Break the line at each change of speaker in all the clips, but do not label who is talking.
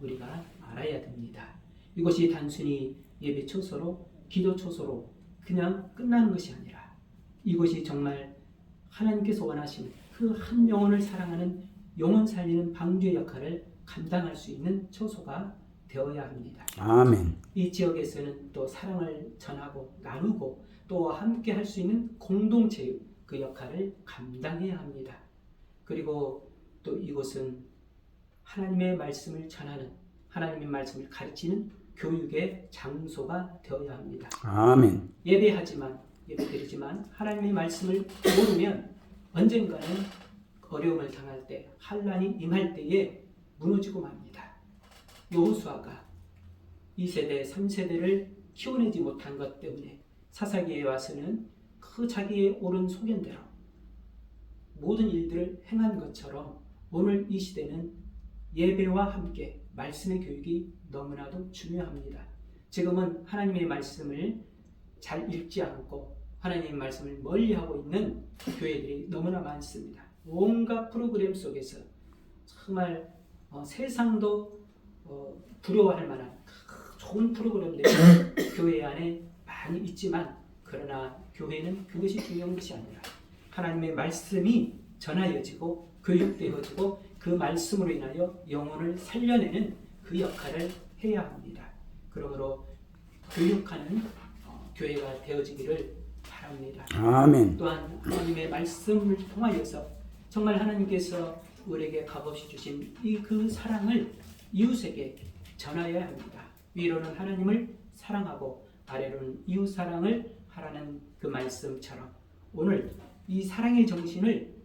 우리가 알아야 됩니다. 이것이 단순히 예배 초소로 기도 초소로 그냥 끝나는 것이 아니라 이것이 정말 하나님께서 원하시는 그 한 영혼을 사랑하는 영혼 살리는 방주의 역할을 감당할 수 있는 초소가 되어야 합니다.
아멘.
이 지역에서는 또 사랑을 전하고 나누고 또 함께 할 수 있는 공동체의 그 역할을 감당해야 합니다. 그리고 또 이곳은 하나님의 말씀을 전하는 하나님의 말씀을 가르치는 교육의 장소가 되어야 합니다.
아멘.
예배하지만 예배드리지만 하나님의 말씀을 모르면 언젠가는 어려움을 당할 때 환란이 임할 때에 무너지고 맙니다. 여호수아가 2세대, 3세대를 키워내지 못한 것 때문에 사사기에 와서는 그 자기의 옳은 소견대로 모든 일들을 행한 것처럼 오늘 이 시대는 예배와 함께 말씀의 교육이 너무나도 중요합니다. 지금은 하나님의 말씀을 잘 읽지 않고 하나님의 말씀을 멀리하고 있는 교회들이 너무나 많습니다. 온갖 프로그램 속에서 정말 어, 세상도 어, 두려워할 만한 그 좋은 프로그램들이 교회 안에 많이 있지만 그러나 교회는 그것이 중요한 것이 아니라 하나님의 말씀이 전하여지고 교육되어지고 그 말씀으로 인하여 영혼을 살려내는 그 역할을 해야 합니다. 그러므로 교육하는 어, 교회가 되어지기를 바랍니다.
아멘.
또한 하나님의 말씀을 통하여서 정말 하나님께서 우리에게 값없이 주신 이 그 사랑을 이웃에게 전하여야 합니다. 위로는 하나님을 사랑하고 아래로는 이웃 사랑을 하라는 그 말씀처럼 오늘 이 사랑의 정신을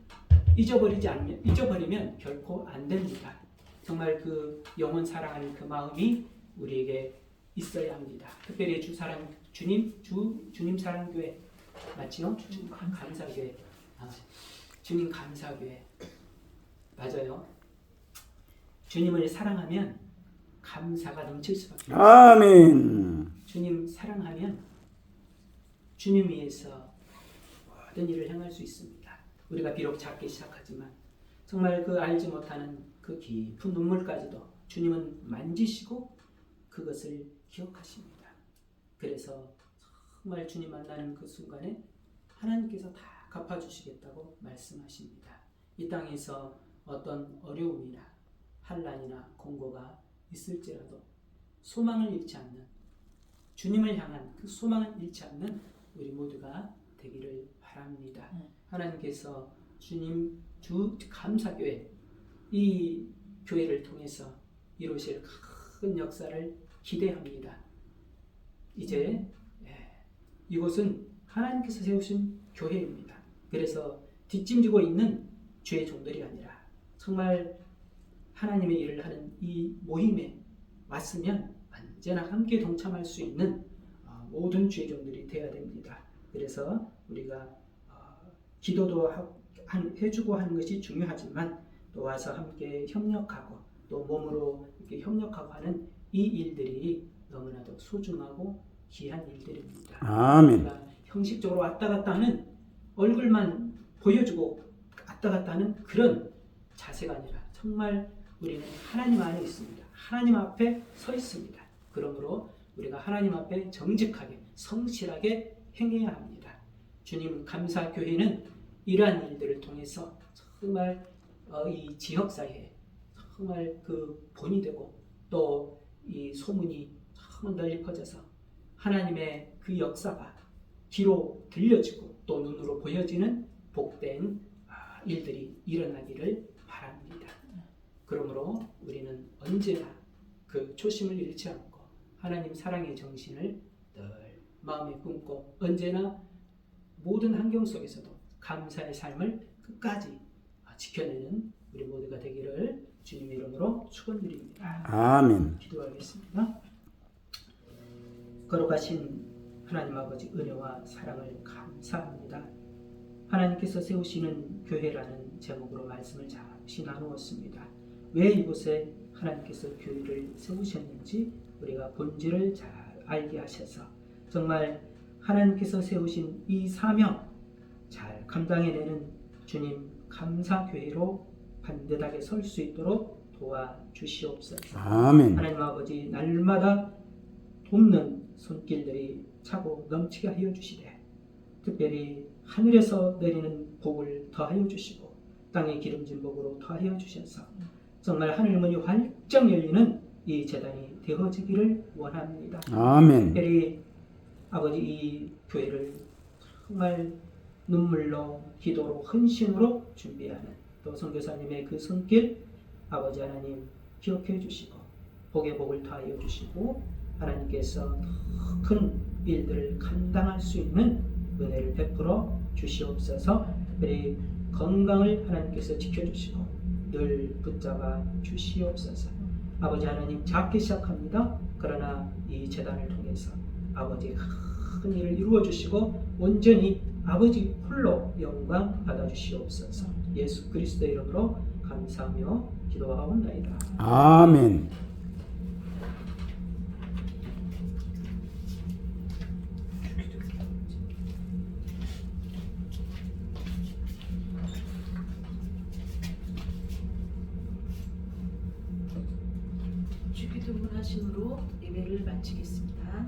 잊어버리지 않으면 잊어버리면 결코 안 됩니다. 정말 그 영혼 사랑하는 그 마음이 우리에게 있어야 합니다. 특별히 주 사랑 주님 주 주님 사랑 교회 맞지요? 주님 감사교회 아, 주님 감사교회 맞아요. 주님을 사랑하면 감사가 넘칠 수밖에 없어요.
아멘.
주님 사랑하면 주님 위해서 모든 일을 행할 수 있습니다. 우리가 비록 작게 시작하지만 정말 그 알지 못하는 그 깊은 눈물까지도 주님은 만지시고 그것을 기억하십니다. 그래서 정말 주님 만나는 그 순간에 하나님께서 다 갚아주시겠다고 말씀하십니다. 이 땅에서 어떤 어려움이나 환란이나 공고가 있을지라도 소망을 잃지 않는 주님을 향한 그 소망을 잃지 않는 우리 모두가 되기를 바랍니다. 하나님께서 주님 주 감사교회 이 교회를 통해서 이루실 큰 역사를 기대합니다. 이제 예, 이곳은 하나님께서 세우신 교회입니다. 그래서 뒷짐지고 있는 죄의 종들이 아니라 정말 하나님의 일을 하는 이 모임에 왔으면 언제나 함께 동참할 수 있는 어, 모든 죄의 종들이 되어야 됩니다. 그래서 우리가 어, 기도도 하- 한- 해주고 하는 것이 중요하지만 또 와서 함께 협력하고 또 몸으로 이렇게 협력하고 하는 이 일들이 너무나도 소중하고 귀한 일들입니다.
아멘.
형식적으로 왔다 갔다 하는 얼굴만 보여주고 왔다 갔다 하는 그런 자세가 아니라 정말 우리는 하나님 안에 있습니다. 하나님 앞에 서 있습니다. 그러므로 우리가 하나님 앞에 정직하게 성실하게 행해야 합니다. 주님 감사 교회는 이러한 일들을 통해서 정말 어, 이 지역 사회에 정말 그 본이 되고 또 이 소문이 정말 널리 퍼져서 하나님의 그 역사가 귀로 들려지고 또 눈으로 보여지는 복된 아, 일들이 일어나기를 바랍니다. 그러므로 우리는 언제나 그 초심을 잃지 않고 하나님 사랑의 정신을 늘 마음에 품고 언제나 모든 환경 속에서도 감사의 삶을 끝까지 아, 지켜내는 우리 모두가 되기를 주님의 이름으로 축원드립니다.
아멘.
기도하겠습니다. 거룩하신 하나님 아버지 은혜와 사랑을 감사합니다. 하나님께서 세우시는 교회라는 제목으로 말씀을 잠시 나누었습니다. 왜 이곳에 하나님께서 교회를 세우셨는지 우리가 본질을 잘 알게 하셔서 정말 하나님께서 세우신 이 사명 잘 감당해내는 주님 감사 교회로 반듯하게 설 수 있도록 도와 주시옵소서.
아멘.
하나님 아버지 날마다 돕는 손길들이 차고 넘치게 하여 주시되 특별히 하늘에서 내리는 복을 더하여 주시고 땅의 기름진 복으로 더하여 주셔서 정말 하늘 문이 활짝 열리는 이 재단이 되어지기를 원합니다.
아멘.
특별히 아버지 이 교회를 정말 눈물로 기도로 헌신으로 준비하는 또 선교사님의 그 손길 아버지 하나님 기억해 주시고 복의 복을 더하여 주시고 하나님께서 더큰 일들을 감당할 수 있는 은혜를 베풀어 주시옵소서. 특별히 건강을 하나님께서 지켜주시고 늘 붙잡아 주시옵소서. 아버지 하나님 작게 시작합니다. 그러나 이 재단을 통해서 아버지 큰 일을 이루어 주시고 온전히 아버지 홀로 영광 받아 주시옵소서. 예수 그리스도의 이름으로 감사하며 기도하옵나이다.
아멘.
주기도문 하심으로 예배를 마치겠습니다.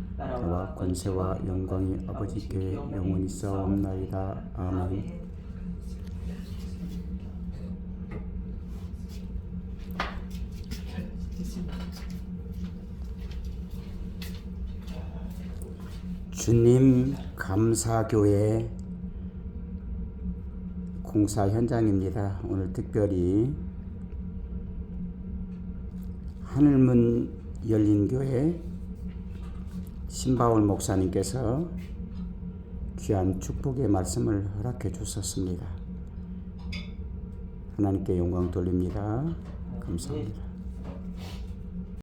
나와 권세와 영광이 아버지께 영원히 싸움나이다. 아멘. 주님 감사교회 공사 현장입니다. 오늘 특별히 하늘문 열린 교회 신바울 목사님께서 귀한 축복의 말씀을 허락해 주셨습니다. 하나님께 영광 돌립니다. 감사합니다.